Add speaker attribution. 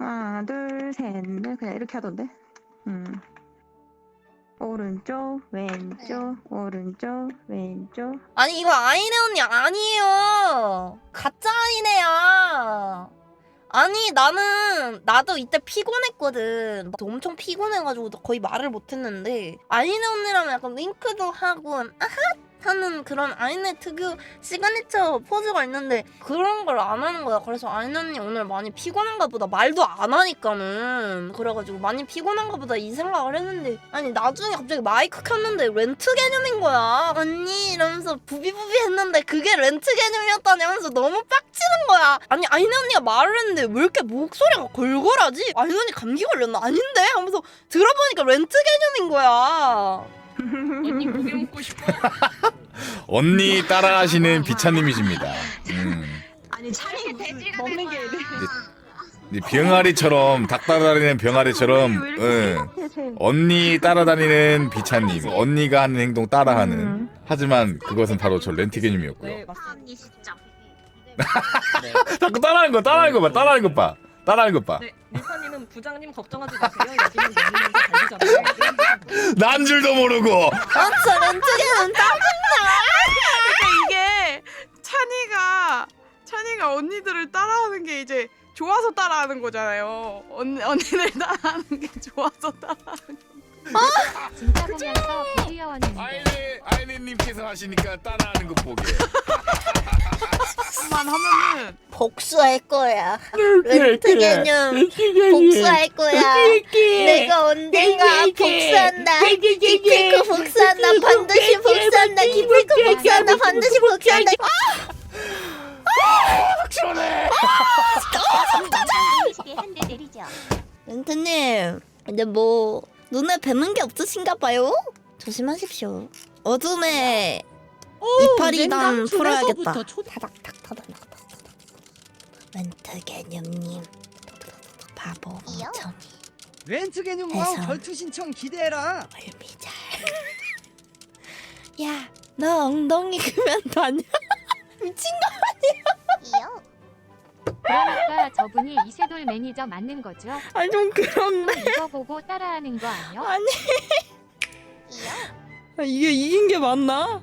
Speaker 1: 하나, 둘, 셋, 넷. 그냥 이렇게 하던데. 음. 오른쪽, 왼쪽, 오른쪽, 왼쪽.
Speaker 2: 아니 이거 아이네 언니 아니에요. 가짜 아이네야. 아니 나는 나도 이때 피곤했거든. 막 엄청 피곤해가지고 거의 말을 못했는데 아이네 언니라면 약간 윙크도 하고 아하 하는 그런 아이네 특유 시그니처 포즈가 있는데 그런 걸 안 하는 거야. 그래서 아이네 언니 오늘 많이 피곤한가 보다. 말도 안 하니까는 그래가지고 많이 피곤한가 보다 이 생각을 했는데 아니 나중에 갑자기 마이크 켰는데 렌트 개념인 거야. 언니 이러면서 부비부비 했는데 그게 렌트 개념이었다니 하면서 너무 빡치는 거야. 아니 아이네 언니가 말을 했는데 왜 이렇게 목소리가 걸걸하지? 아이네 언니 감기 걸렸나? 아닌데? 하면서 들어보니까 렌트 개념인 거야.
Speaker 3: 언니 고기 먹고 싶어.
Speaker 4: 언니 따라하시는 비차님이십니다. 음.
Speaker 1: 아니, 차이
Speaker 3: 돼지가
Speaker 1: 먹는 게.
Speaker 4: 이제 병아리처럼 닭 따라다니는 병아리처럼 응. 언니 따라다니는 비차님 언니가 하는 행동 따라하는
Speaker 1: 음.
Speaker 4: 하지만 그것은 바로 저 렌트 개념이었고요
Speaker 3: 네 맞습니다.
Speaker 5: 언니 진짜.
Speaker 4: 자꾸 따라하는 거 따라하는 거봐 따라하는 것봐 따라하는 것봐
Speaker 3: 네 밀파님은 부장님 걱정하지 마세요. 여기는 내리면서 달리잖아요.
Speaker 4: 난 줄도 모르고
Speaker 2: 아, 저 렌트 개념
Speaker 6: 딱그 언니들을 따라하는 게 이제 좋아서 따라하는 거잖아요. 언니 언니들 따라하는 게 좋아서 따라하는 거.
Speaker 7: 진짜 보면서 비디오원님
Speaker 4: 아이네 아이네님께서 하시니까 따라하는 것 보게
Speaker 6: 만 하면은
Speaker 2: 복수할 거야. 렌트 개념 복수할 거야. 내가 언젠가 복수한다. 기필코 복수한다. 반드시 복수한다. 기필코 복수한다. 반드시 복수한다.
Speaker 5: 시계 한대 내리죠.
Speaker 2: 렌트님, 근데 뭐 눈에 뵈는 게 없으신가 봐요? 조심하십시오. 어둠에 이파리단 풀어야겠다. 렌트 개념님 바보? 멍청이
Speaker 8: 렌트 개념
Speaker 2: 해서.
Speaker 8: 와 결투 신청 기대해라.
Speaker 2: 얼미잘 야너 엉덩이 크면 다냐? 미친 거
Speaker 5: 이요.
Speaker 7: 저분이 이세돌 매니저 맞는 거죠?
Speaker 2: 아니 좀 그런데
Speaker 7: 이거 보고 따라하는 거 아니요?
Speaker 2: 아니. 아, 이게 이긴 게 맞나?